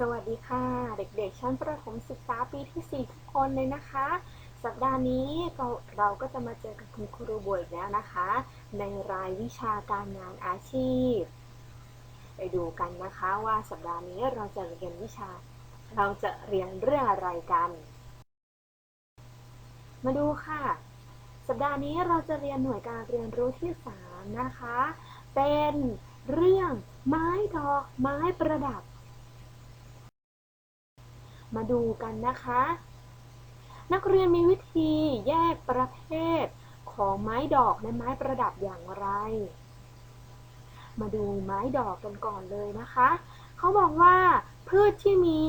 สวัสดีค่ะ เด็กๆ ชั้นประถมศึกษาปีที่ 4 ทุกคนเลยนะคะ สัปดาห์นี้เราเราก็จะมาเจอกับคุณครูบวยแล้วนะคะ ในรายวิชาการงานอาชีพ ไปดูกันนะคะว่าสัปดาห์นี้เราจะเรียนวิชา เราจะเรียนเรื่องอะไรกัน มาดูค่ะ สัปดาห์นี้เราจะเรียนหน่วยการเรียนรู้ที่ 3 นะคะ เป็นเรื่องไม้ดอกไม้ประดับ มาดูกันนะคะ นักเรียนมีวิธีแยกประเภทของไม้ดอกและไม้ประดับอย่างไร มาดูไม้ดอกกันก่อนเลยนะคะ เขาบอกว่าพืชที่มี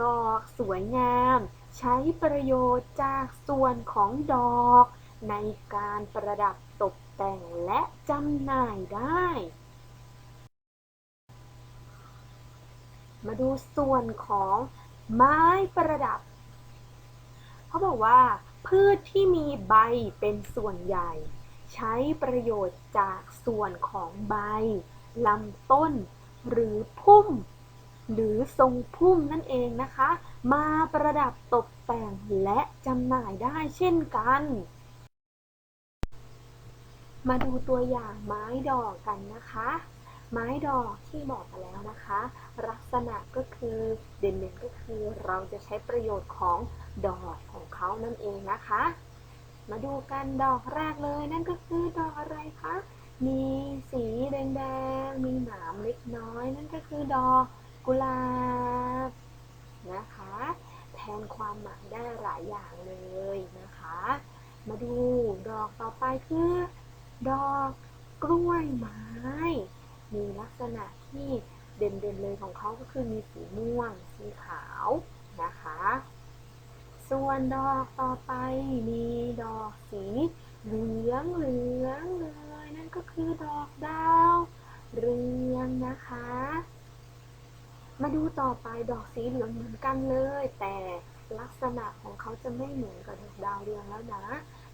ดอกสวยงาม ใช้ประโยชน์จากส่วนของดอก ในการประดับตกแต่งและจำหน่ายได้ มาดูส่วนของ ไม้ประดับ เขาบอกว่า พืชที่มีใบเป็นส่วนใหญ่ ใช้ประโยชน์จากส่วนของใบลำต้น หรือพุ่ม หรือทรงพุ่มนั่นเองนะคะ มาประดับตกแต่งและจำหน่ายได้เช่นกัน มาดูตัวอย่างไม้ดอกกันนะคะ ไม้ดอกที่บอกมาแล้วนะคะ ลักษณะก็คือเด่นๆก็คือเราจะใช้ประโยชน์ของดอกของเขานั่นเองนะคะ มาดูกันดอกแรกเลยนั่นก็คือดอกอะไรคะมีสีแดงๆมีหนามเล็กน้อย นั่นก็คือดอกกุหลาบนะคะ แทนความหมายได้หลายอย่างเลยนะคะ มาดูดอกต่อไปคือ ดอกกล้วยไม้ มีลักษณะที่เด่นๆเลยของเขาก็คือมีสีม่วง สีขาวนะคะ ส่วนดอกต่อไปมีดอกสีเหลืองเหลืองเลยนั่นก็คือดอกดาวเรืองนะคะ มาดูต่อไปดอกสีเหลืองเหมือนกันเลย แต่ลักษณะของเขาจะไม่เหมือนกับดอกดาวเรืองแล้วนะ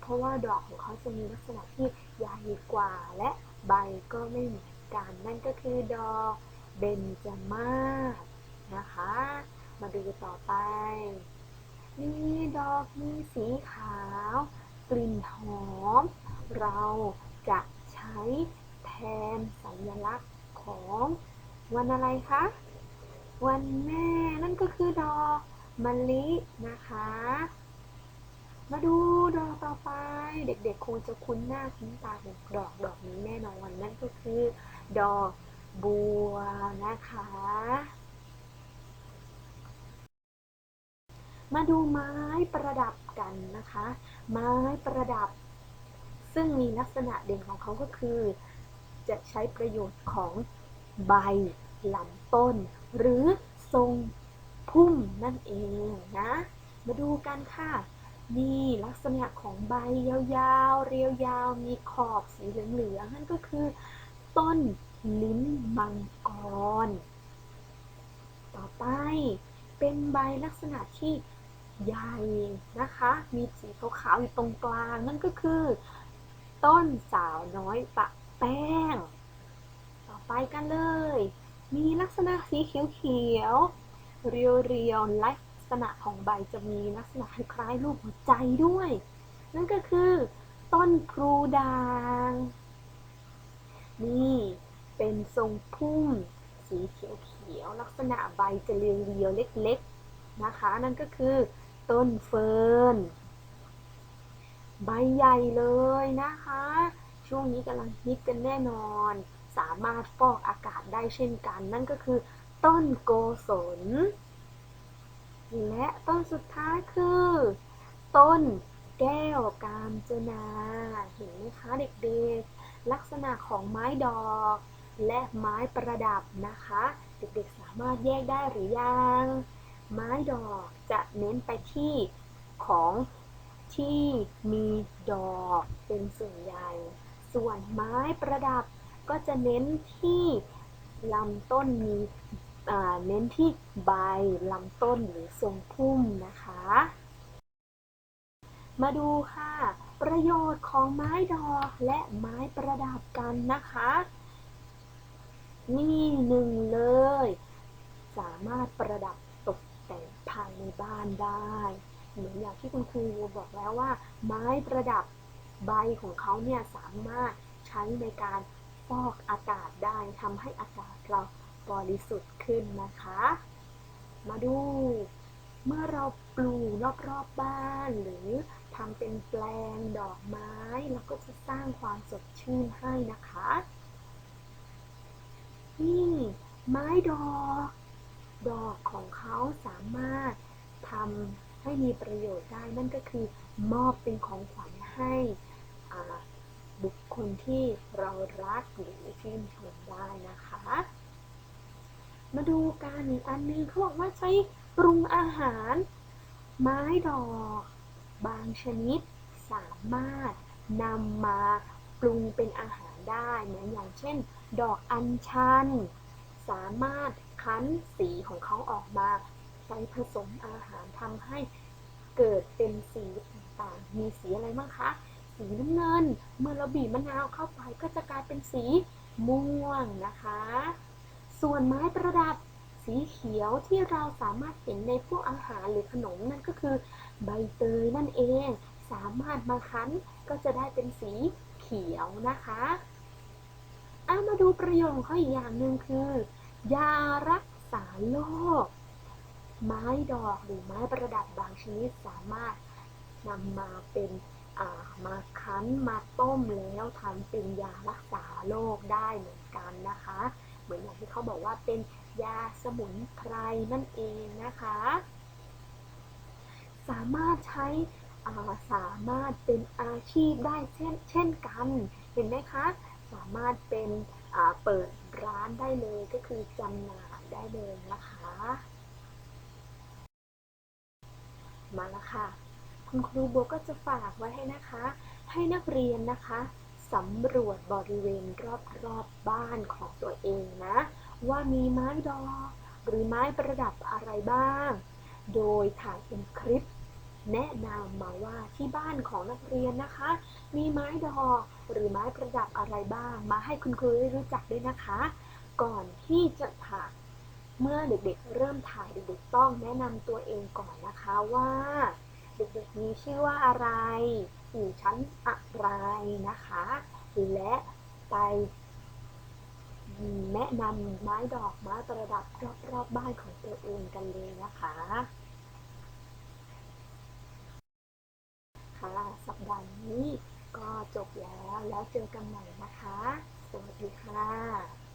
เพราะว่าดอกของเขาจะมีลักษณะที่ใหญ่กว่าและใบก็ไม่เหมือน กันนั่นก็คือดอกเบญจมาศนะคะ มาดูต่อไปนี่ดอกมีสีขาว กลิ่นหอม เราจะใช้แทนสัญลักษณ์ของวันอะไรคะ วันแม่นั่นก็คือดอกมะลินะคะ มาดูดอกต่อไป เด็กๆคงจะคุ้นหน้าคุ้นตากับดอกดอกนี้แน่นอนนั่นก็คือ ดอกบัวนะคะ มาดูไม้ประดับกันนะคะ ไม้ประดับ ซึ่งมีลักษณะเด่นของเขาก็คือ จะใช้ประโยชน์ของใบลำต้น หรือทรงพุ่มนั่นเองนะ มาดูกันค่ะ นี่ลักษณะของใบยาวๆ เรียวยาว มีขอบสีเหลืองๆนั่นก็คือ ต้นลิ้นมังกร ต่อไปเป็นใบลักษณะที่ใหญ่นะคะ มีสีขาวๆอยู่ตรงกลาง นั่นก็คือ ต้นสาวน้อยปะแป้ง ต่อไปกันเลย มีลักษณะสีเขียวๆ เรียวๆ ลักษณะของใบจะมีลักษณะคล้ายๆรูปหัวใจด้วย นั่นก็คือ ต้นพลูด่าง นี่เป็นทรงพุ่มสีเขียวๆลักษณะใบจะเรียวๆเล็กๆนะคะ นั่นก็คือต้นเฟิร์นใบใหญ่เลยนะคะ ช่วงนี้กำลังฮิตกันแน่นอน สามารถฟอกอากาศได้เช่นกัน นั่นก็คือ ต้นโกศล และต้นสุดท้ายคือ ต้นแก้วกาญจนา เห็นไหมคะเด็กๆ ลักษณะของไม้ดอก และไม้ประดับนะคะ เด็กๆสามารถแยกได้หรือยัง ไม้ดอกจะเน้นไปที่ของที่มีดอกเป็นส่วนใหญ่ ส่วนไม้ประดับก็จะเน้นที่ลำต้นมีเน้นที่ใบลำต้นหรือทรงพุ่มนะคะ มาดูค่ะ ประโยชน์ของไม้ดอกและไม้ประดับกันนะคะ นี่หนึ่งเลย สามารถประดับตกแต่งภายในบ้านได้ เหมือนอย่างที่คุณครูบอกแล้วว่า ไม้ประดับใบของเขาเนี่ยสามารถใช้ในการฟอกอากาศได้ทำให้อากาศเราบริสุทธิ์ขึ้นนะคะ มาดู เมื่อเราปลูกรอบๆบ้านหรือ ทำเป็นแปลงดอกไม้เราก็จะสร้างความสดชื่นให้นะคะ นี่ไม้ดอก ดอกของเขาสามารถทำให้มีประโยชน์ได้ นั่นก็คือมอบเป็นของขวัญให้บุคคลที่เรารักหรือชื่นชมได้นะคะ มาดูการอีกอันนึงเขาบอกว่าใช้ปรุงอาหาร ไม้ดอก บางชนิดสามารถนำมาปรุงเป็นอาหารได้เหมือนอย่างเช่น ดอกอัญชัน สามารถคั้นสีของเขาออกมาใช้ผสมอาหารทำให้เกิดเป็นสีต่างๆ มีสีอะไรบ้างคะ สีน้ำเงิน เมื่อเราบีบมะนาวเข้าไปก็จะกลายเป็นสีม่วงนะคะ ส่วนไม้ประดับ สีเขียวที่เราสามารถเห็นในพวกอาหารหรือขนมนั่นก็คือ ใบเตยนั่นเอง สามารถมาคั้นก็จะได้เป็นสีเขียวนะคะเอามาดูประโยชน์ขออีกอย่างหนึ่งคือ ยารักษาโรคไม้ดอกหรือไม้ประดับบางชนิดสามารถนำมาเป็นมาคั้นมาต้มแล้วทำเป็นยารักษาโรคได้เหมือนกันนะคะ เหมือนอย่างที่เขาบอกว่าเป็น ยาสมุนไพรนั่นเองนะคะ สามารถใช้สามารถเป็นอาชีพได้เช่นเช่นกัน เห็นไหมคะ สามารถเป็นเปิดร้านได้เลยก็คือจำหน่ายได้เลยนะคะ มาแล้วค่ะ คุณครูโบก็จะฝากไว้ให้นะคะ ให้นักเรียนนะคะสำรวจบริเวณรอบๆบ้านของตัวเองนะ ว่ามีไม้ดอกหรือไม้ประดับอะไรบ้าง โดยถ่ายเป็นคลิป แนะนำมาว่าที่บ้านของนักเรียนนะคะ มีไม้ดอกหรือไม้ประดับอะไรบ้าง มาให้คุณครูได้รู้จักด้วยนะคะ ก่อนที่จะถ่ายเมื่อเด็กๆ เริ่มถ่ายเด็กๆ ต้องแนะนำตัวเองก่อนนะคะว่า เด็กๆ มีชื่อว่าอะไร อยู่ชั้นอะไรนะคะ และไป แนะนำไม้ดอกไม้ประดับรอบๆบ้านของตัวเองกันเลยนะคะค่ะสัปดาห์นี้ก็จบแล้วแล้วเจอกันใหม่นะคะ สวัสดีค่ะ